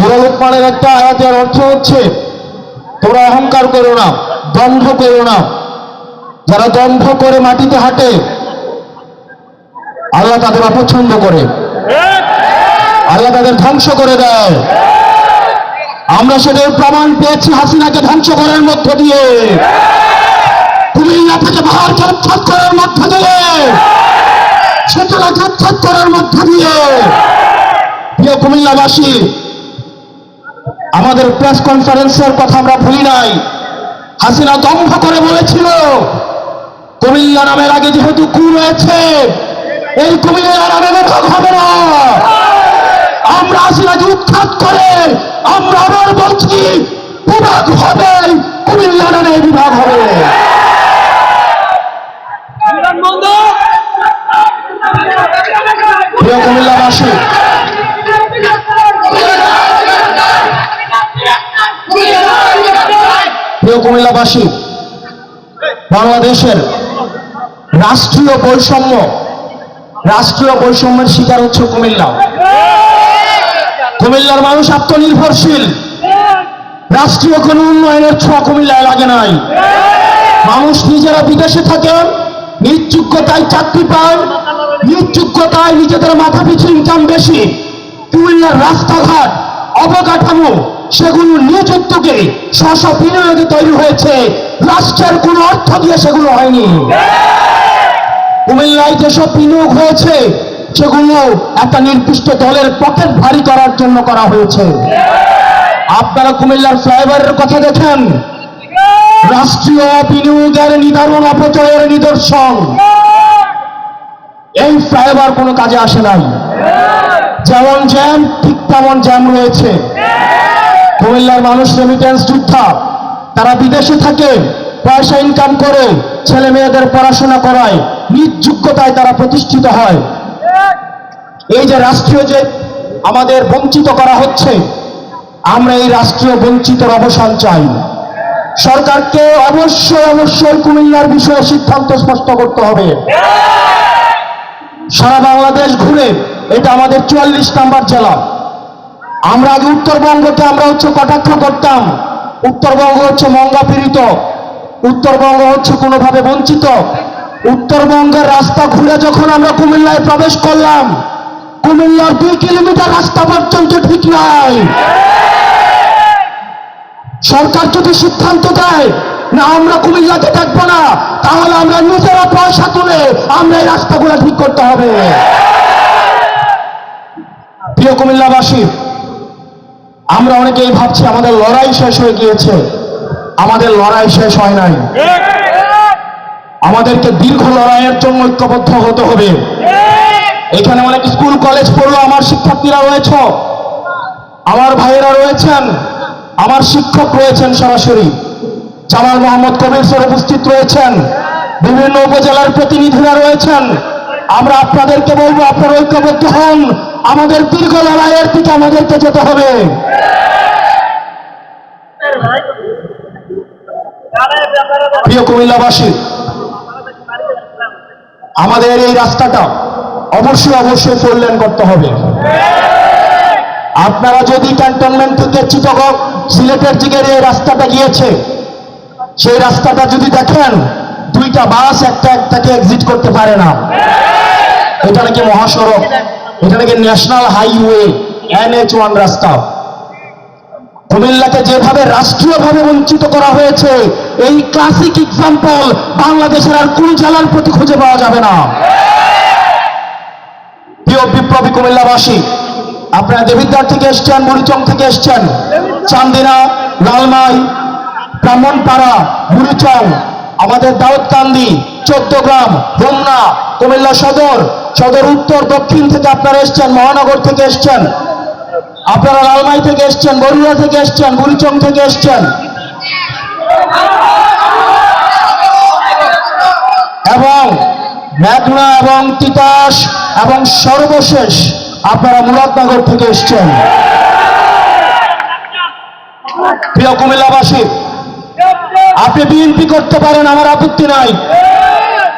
সুরা লোকমানের একটা আয়াতের অর্থ হচ্ছে, তোমরা অহংকার করো না দম্ভ করো না। যারা দম্ভ করে মাটিতে হাঁটে, আল্লাহ তাদের অপছন্দ করে। আল্লাহ তাদের ধ্বংস করে দেয়। আমরা সেটার প্রমাণ পেয়েছি হাসিনাকে ধ্বংস করার মধ্য দিয়ে। কুমিল্লা থেকে ভারত উচ্ছেদ করার মধ্য দিয়ে। সেটাকে উচ্ছেদ করার মধ্য দিয়ে। প্রিয় কুমিল্লাবাসী আমাদের প্রেস কনফারেন্সের কথা আমরা ভুলি নাই। হাসিনা দম্ভ করে বলেছিল, কুমিল্লা নামের আগে যেহেতু কু রয়েছে, এই কুমিল্লা নামে বিভাগ হবে না। আমরা হাসিনাকে উৎখাত করে, আমরা আবার বলছি, বিভাগ হবে, কুমিল্লা নামে বিভাগ হবে। প্রিয় কুমিল্লাবাসী প্রিয় কুমিল্লাবাসী, বাংলাদেশের রাষ্ট্রীয় বৈষম্য, রাষ্ট্রীয় বৈষম্যের শিকার হচ্ছে কুমিল্লা। কুমিল্লার মানুষ আত্মনির্ভরশীল। রাষ্ট্রীয় কোনো উন্নয়নের ছোঁয়া কুমিল্লায় লাগে নাই। মানুষ নিজেরা বিদেশে থাকে নিজ চাকরি পায় নিজ নিজেদের মাথা পিছু ইনকাম বেশি। কুমিল্লার রাস্তাঘাট অবকাঠামো সেগুলো উদ্যোগে স্ব বিনিয়োগে তৈরি হয়েছে। রাষ্ট্রের কোনো অর্থ দিয়ে সেগুলো হয়নি। কুমিল্লায় যেসব বিনিয়োগ হয়েছে, সেগুলো একটা নির্দিষ্ট দলের পকেট ভারী করার জন্য করা হয়েছে। আপনারা কুমিল্লার ফ্লাইওভারের কথা দেখেন। রাষ্ট্রীয় বিনিয়োগের নিদারুণ অপচয়ের নিদর্শন। এই ফ্লাইওভার কোনো কাজে আসে নাই। যেমন জ্যাম, ঠিক তেমন জ্যাম রয়েছে। কুমিল্লার মানুষ রেমিটেন্স যোদ্ধা তারা বিদেশে থাকে, পয়সা ইনকাম করে, ছেলে মেয়েদের পড়াশোনা করায়, নিজ যোগ্যতায় তারা প্রতিষ্ঠিত হয়। এই যে রাষ্ট্রীয় যে আমাদের বঞ্চিত করা হচ্ছে, আমরা এই রাষ্ট্রীয় বঞ্চিতর অবসান চাই। সরকারকে অবশ্যই অবশ্যই কুমিল্লার বিষয়ে সিদ্ধান্ত স্পষ্ট করতে হবে। সারা বাংলাদেশ ঘুরে, এটা আমাদের চুয়াল্লিশ নাম্বার জেলা। আমরা আগে উত্তরবঙ্গকে আমরা হচ্ছে কটাক্ষ করতাম। উত্তরবঙ্গ হচ্ছে মঙ্গা পীড়িত উত্তরবঙ্গ হচ্ছে কোনোভাবে বঞ্চিত। উত্তরবঙ্গের রাস্তা ঘুরে যখন আমরা কুমিল্লায় প্রবেশ করলাম, কুমিল্লার দুই কিলোমিটার রাস্তা পর্যন্ত ঠিক নাই। সরকার যদি সিদ্ধান্ত দেয়, না, আমরা কুমিল্লাতে দেখব না, তাহলে আমরা নিজেরা পয়সা তুলে আমরা এই রাস্তাগুলো ঠিক করতে হবে। প্রিয় কুমিল্লাবাসী আমরা অনেকেই ভাবছি আমাদের লড়াই শেষ হয়ে গিয়েছে। আমাদের লড়াই শেষ হয় নাই। আমাদেরকে দীর্ঘ লড়াইয়ের জন্য ঐক্যবদ্ধ হতে হবে। এখানে অনেক স্কুল, কলেজ পড়ল, আমার শিক্ষার্থীরা রয়েছে। আমার ভাইয়েরা রয়েছেন, আমার শিক্ষক রয়েছেন সরাসরি। জামাল মোহাম্মদ কবির স্যার উপস্থিত রয়েছেন। বিভিন্ন উপজেলার প্রতিনিধিরা রয়েছেন। আমরা আপনাদেরকে বলব, আপনারা ঐক্যবদ্ধ হন। আমাদের দীর্ঘ লড়াইয়ের দিকে আমাদেরকে যেতে হবে? প্রিয় কুমিল্লাবাসী, আমাদের এই রাস্তাটা অবশ্যই অবশ্যই লেন করতে হবে। আপনারা যদি ক্যান্টনমেন্ট থেকে চিটগং, সিলেটের দিকে এই রাস্তাটা গিয়েছে, সেই রাস্তাটা যদি দেখেন, দুইটা বাস একটা একটাকে এক্সিট করতে পারে না। এটা নাকি মহাসড়ক? এটা নাকি ন্যাশনাল হাইওয়ে এনএচ ওয়ান রাস্তা। কুমিল্লাকে যেভাবে রাষ্ট্রীয়ভাবে বঞ্চিত করা হয়েছে, এই ক্লাসিক এক্সাম্পল বাংলাদেশের আর কোন জেলার প্রতি খুঁজে পাওয়া যাবে না। প্রিয় বিপ্লবী কুমিল্লাবাসী, আপনারা দেবিদ্বার থেকে এসছেন বুড়িচং থেকে এসছেন, চান্দিনা, লালমাই, ব্রাহ্মণপাড়া বুড়িচং আমাদের দাউদকান্দি, চোদ্দগ্রাম হোমনা কুমিল্লা সদর সদর উত্তর, দক্ষিণ থেকে আপনারা এসছেন, মহানগর থেকে এসছেন। আপনারা লালমাই থেকে এসছেন বরুড়া থেকে এসছেন, বুড়িচং থেকে এসছেন। এবং মেঘনা এবং তিতাস এবং সর্বশেষ আপনারা মুরাদনগর থেকে এসছেন। প্রিয় কুমিল্লাবাসী আপনি বিএনপি করতে পারেন, আমার আপত্তি নাই।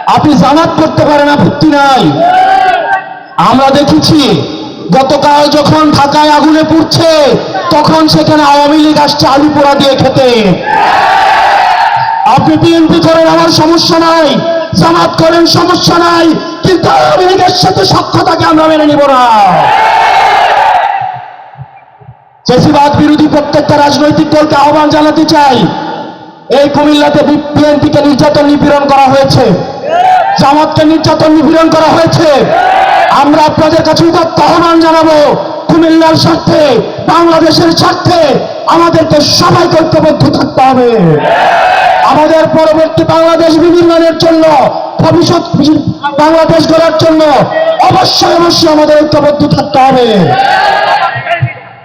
আপনি জামাত করতে পারেন, আপত্তি নাই। আমরা দেখেছি, গতকাল যখন ঢাকায় আগুনে পুড়ছে, তখন সেখানে আওয়ামী লীগ আসছে আলু পোড়া দিয়ে খেতে। আপনি বিএনপি করেন, আমার সমস্যা নাই। জামাত করেন, সমস্যা নাই। কিন্তু আওয়ামী লীগের সাথে সক্ষতাকে আমরা মেনে নিব না। ফেসিবাদ বিরোধী প্রত্যেকটা রাজনৈতিক দলকে আহ্বান জানাতে চাই। এই কুমিল্লাতে বিএনপিকে নির্যাতন নিপীড়ন করা হয়েছে। জামাতকে নির্যাতন নিপীড়ন করা হয়েছে। আমরা আপনাদের কাছে উদাত্ত আহ্বান জানাব, কুমিল্লার স্বার্থে, বাংলাদেশের স্বার্থে আমাদেরকে সবাই ঐক্যবদ্ধ থাকতে হবে। আমাদের পরবর্তী বাংলাদেশ বিনির্মাণের জন্য, ভবিষ্যৎ বাংলাদেশ গড়ার জন্য অবশ্যই অবশ্যই আমাদের ঐক্যবদ্ধ থাকতে হবে।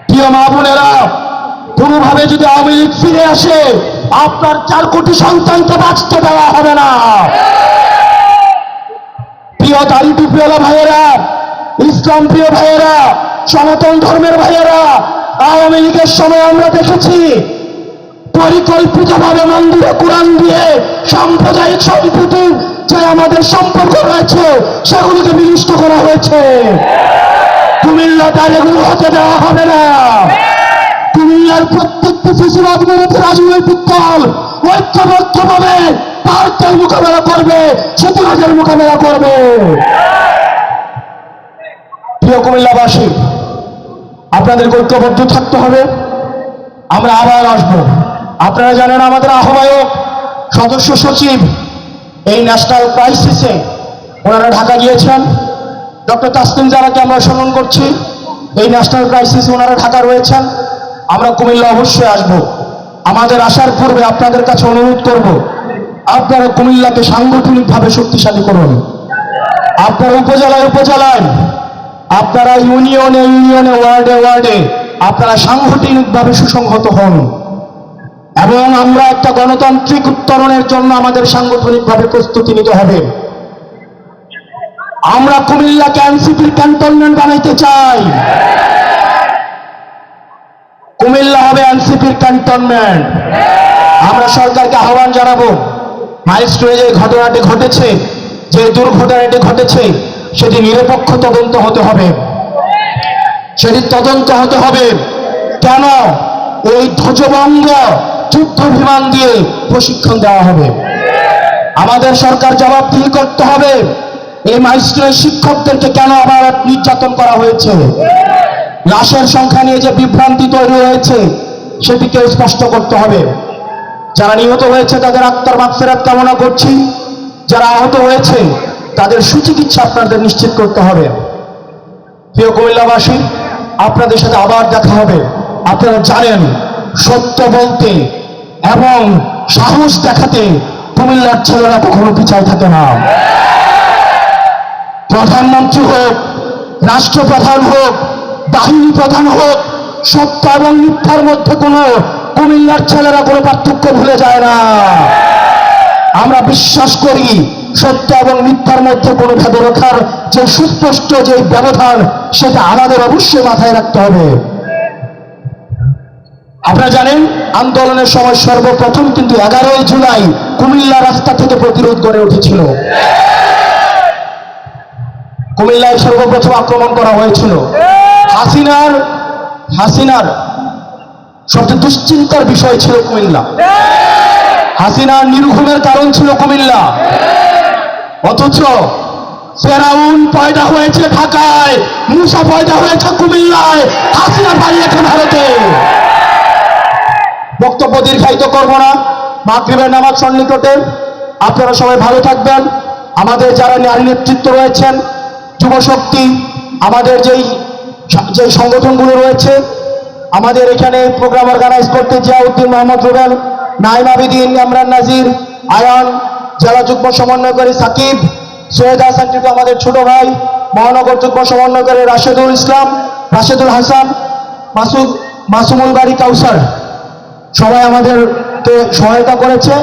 প্রিয় মা বোনেরা, কোনোভাবে যদি আওয়ামী লীগ ফিরে আসে আপনার চার কোটি সন্তানকে বাঁচতে দেওয়া হবে না। প্রিয় দাড়ি টুপিওয়ালা ভাইয়েরা, ইসলাম প্রিয় ভাইয়েরা, সনাতন ধর্মের ভাইয়েরা, আওয়ামী লীগের সময় আমরা দেখেছি, পরিকল্পিতভাবে মন্দিরে কোরআন দিয়ে সাম্প্রদায়িক সম্প্রীতি যে আমাদের সম্পর্ক রয়েছে, সেগুলিকে বিনিষ্ট করা হয়েছে। কুমিল্লা তার এগুলো হতে দেওয়া হবে না। কুমিল্লার প্রত্যেকটি ফেসিবাদ বিরোধী রাজনৈতিক দল ঐক্যবদ্ধভাবে ভারতের মোকাবেলা করবে সতীরাজের মোকাবেলা করবে। প্রিয় কুমিল্লাবাসী, আপনাদের ঐক্যবদ্ধ থাকতে হবে। আমরা আবার আসব। আপনারা জানেন আমাদের আহ্বায়ক, সদস্য সচিব এই ন্যাশনাল ক্রাইসিসে ওনারা ঢাকা গিয়েছেন। ডক্টর তাসলিম জারাকে আমরা স্মরণ করছি। এই ন্যাশনাল ক্রাইসিস ওনারা ঢাকা রয়েছেন। আমরা কুমিল্লা অবশ্যই আসব। আমাদের আসার পূর্বে আপনাদের কাছে অনুরোধ করব, আপনারা কুমিল্লাকে সাংগঠনিকভাবে শক্তিশালী করুন। আপনারা উপজেলায় উপজেলায়, আপনারা ইউনিয়নে ইউনিয়নে, ওয়ার্ডে ওয়ার্ডে আপনারা সাংগঠনিকভাবে সুসংহত হন। এবং আমরা একটা গণতান্ত্রিক উত্তরণের জন্য আমাদের সাংগঠনিকভাবে প্রস্তুতি নিতে হবে। আমরা কুমিল্লাকে এনসিপির ক্যান্টনমেন্ট বানাইতে চাই। কুমিল্লা হবে এনসিপির ক্যান্টনমেন্ট। আমরা সরকারকে আহ্বান জানাব, মাইলস্টোনে যে ঘটনাটি ঘটেছে, যে দুর্ঘটনাটি ঘটেছে, সেটি নিরপেক্ষ তদন্ত হতে হবে। সেটি তদন্ত হতে হবে কেন? ওই ধ্বজভঙ্গ যুদ্ধ বিমান দিয়ে প্রশিক্ষণ দেওয়া হবে। আমাদের সরকার জবাবদিহি করতে হবে? এই মাইস্ট্রের শিক্ষকদেরকে কেন আবার নির্যাতন করা হয়েছে? লাশের সংখ্যা নিয়ে যে বিভ্রান্তি তৈরি হয়েছে সেটিকে স্পষ্ট করতে হবে। যারা নিহত হয়েছে, তাদের আত্মার মাগফেরাত কামনা করছি। যারা আহত হয়েছে, তাদের সুচিকিৎসা আপনাদের নিশ্চিত করতে হবে। প্রিয় কুমিল্লাবাসী, আপনাদের সাথে আবার দেখা হবে। আপনারা জানেন, সত্য বলতে এবং সাহস দেখাতে কুমিল্লার ছেলেরা কখনো পিছায় থাকে না। প্রধানমন্ত্রী হোক, রাষ্ট্রপ্রধান হোক বাহিনী প্রধান হোক, সত্য এবং মিথ্যার মধ্যে কোনো কুমিল্লার ছেলেরা কোনো পার্থক্য ভুলে যায় না। আমরা বিশ্বাস করি সত্য এবং মিথ্যার মধ্যে কোনো ভেদরেখার যে সুস্পষ্ট যে ব্যবধান, সেটা আমাদের অবশ্যই মাথায় রাখতে হবে। আপনারা জানেন, আন্দোলনের সময় সর্বপ্রথম কিন্তু এগারোই জুলাই কুমিল্লা রাস্তা থেকে প্রতিরোধ গড়ে উঠেছিল। কুমিল্লায় সর্বপ্রথম আক্রমণ করা হয়েছিল। হাসিনার হাসিনার সবচেয়ে দুশ্চিন্তার বিষয় ছিল কুমিল্লা। হাসিনার নির্ঘুমের কারণ ছিল কুমিল্লা। অথচ ফেরাউন পয়দা হয়েছে ঢাকায়, মুসা পয়দা হয়েছে কুমিল্লায়, হাসিনা পালিয়েছে ভারতে। বক্তব্য দীর্ঘায়িত করব না, মাগরিবের নামাজ সন্নিকটে। আপনারা সবাই ভালো থাকবেন। আমাদের যারা নারী নেতৃত্ব রয়েছেন, যুবশক্তি, আমাদের যেই যে সংগঠনগুলো রয়েছে, আমাদের এখানে প্রোগ্রাম অর্গানাইজ করতে জিয়াউদ্দিন মোহাম্মদ রুবেল, নাইম আবিদিন, ইমরান নাজির, আয়ান, জেলা যুগ্ম সমন্বয়কারী সাকিব, সৈয়দ হাসান টিটু আমাদের ছোট ভাই, মহানগর যুগ্ম সমন্বয়কারী রাশেদুল ইসলাম, রাশেদুল হাসান মাসুদ মাসুমুল বাড়ি কাউসার। সবাই আমাদেরকে সহায়তা করেছে।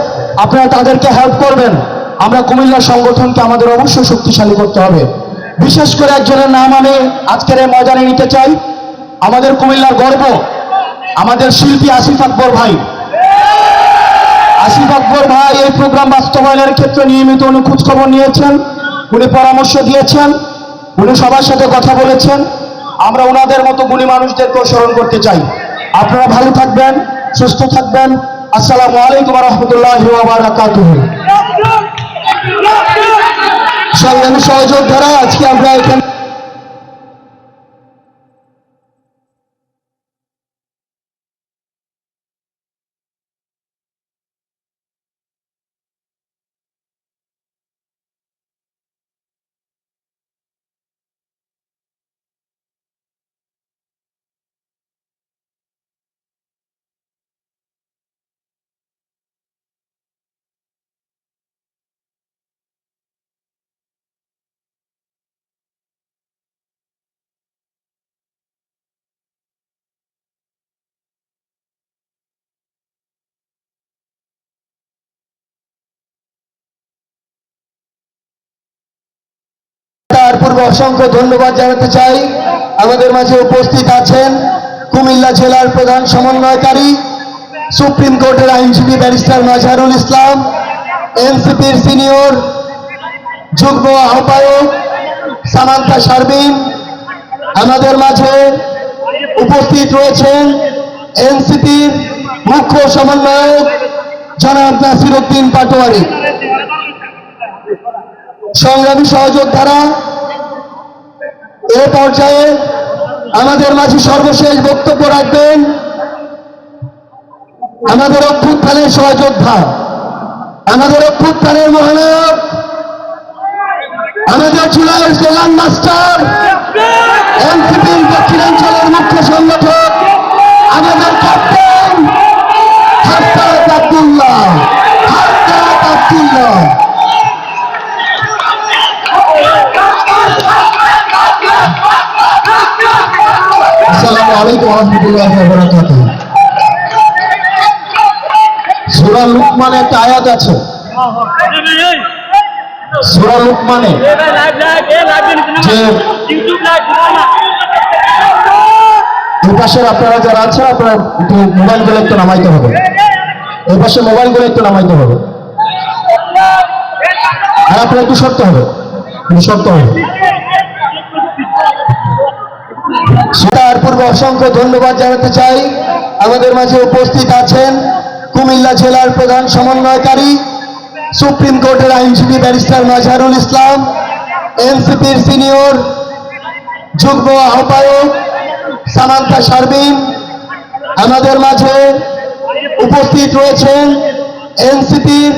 আপনারা তাদেরকে হেল্প করবেন। আমরা কুমিল্লা সংগঠনকে আমাদের অবশ্যই শক্তিশালী করতে হবে। বিশেষ করে একজনের নাম আমি আজকের এই ময়দানে নিতে চাই। আমাদের কুমিল্লার গর্ব, আমাদের শিল্পী আসিফ আকবর ভাই। আসিফ আকবর ভাই এই প্রোগ্রাম বাস্তবায়নের ক্ষেত্রে নিয়মিত উনি খোঁজখবর নিয়েছেন, উনি পরামর্শ দিয়েছেন, উনি সবার সাথে কথা বলেছেন। আমরা ওনাদের মতো গুণী মানুষদেরকেও স্মরণ করতে চাই। আপনারা ভালো থাকবেন, সুস্থ থাকবেন। আসসালামু আলাইকুম রহমতুল্লাহ সংগ্রামী সহযোদ্ধারা আজকে আমরা এখানে পূর্বে অসংখ্য ধন্যবাদ জানাতে চাই। আমাদের মাঝে উপস্থিত আছেন কুমিল্লা জেলার প্রধান সমন্বয়কারী, সুপ্রিম কোর্টের আইনজীবী ব্যারিস্টার মাজহারুল ইসলাম, এনসিপির সিনিয়র যুগ্ম আহ্বায়ক সামান্তা শারবিন আমাদের মাঝে উপস্থিত রয়েছেন এনসিপির মুখ্য সমন্বয়ক জনাব নাসির উদ্দিন পাটোয়ারি। সংগ্রামী সহযোদ্ধারা এ পর্যায়ে আমাদের মাঝে সর্বশেষ বক্তব্য রাখবেন আমাদের অভ্যুত্থানের সহযোদ্ধা, আমাদের অভ্যুত্থানের মহানায়ক, আমাদের জুলাইয়ের জেলার মাস্টার এনসিপির দক্ষিণাঞ্চলের মুখ্য সংগঠক আলাইকুম রহমতুল্লাহ বারাকাতুহ সূরা লুকমানে একটা আয়াত আছে। সূরা লুকমানে যে এই পাশের আপনারা যারা আছেন, আপনারা একটু মোবাইলগুলো একটু নামাইতে হবে। এই পাশে মোবাইলগুলো একটু নামাইতে হবে। আর আপনারা একটু সরতে হবে। একটু সরতে হবে। তার পূর্বে অসংখ্য ধন্যবাদ জানাতে চাই। আমাদের মাঝে উপস্থিত আছেন কুমিল্লা জেলার প্রধান সমন্বয়কারী, সুপ্রিম কোর্টের আইনজীবী ব্যারিস্টার মাজহারুল ইসলাম, এনসিপির সিনিয়র যুগ্ম আহ্বায়ক সামান্তা শারবিন আমাদের মাঝে উপস্থিত রয়েছেন এনসিপির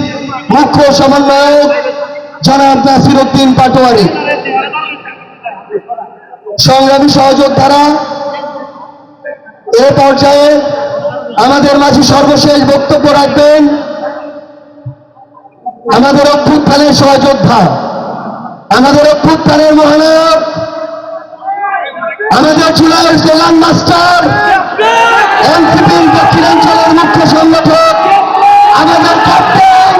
মুখ্য সমন্বয়ক জনাব নাসির উদ্দিন পাটোয়ারি। সংগ্রামী সহযোদ্ধারা, এ পর্যায়ে আমাদের মাঝে সর্বশেষ বক্তব্য রাখবেন আমাদের অভ্যুত্থানের সহযোদ্ধা, আমাদের অভ্যুত্থানের মহানায়ক, আমাদের জুলাইয়ের স্লোগান মাস্টার, এনসিপির দক্ষিণাঞ্চলের মুখ্য সংগঠক, আমাদের ক্যাপ্টেন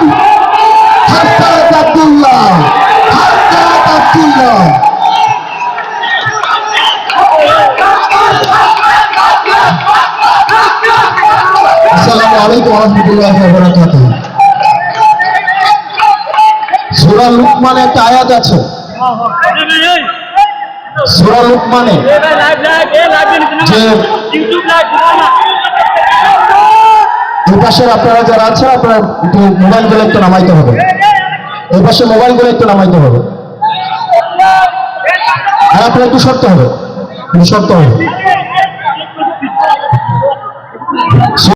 আব্দুল্লাহ আব্দুল্লাহ আসসালামু এই আপনারা যারা আছেন, আপনারা একটু মোবাইলগুলো একটু নামাইতে হবে। এই পাশে মোবাইলগুলো একটু নামাইতে হবে। আর আপনারা একটু সরতে হবে। একটু সরতে হবে।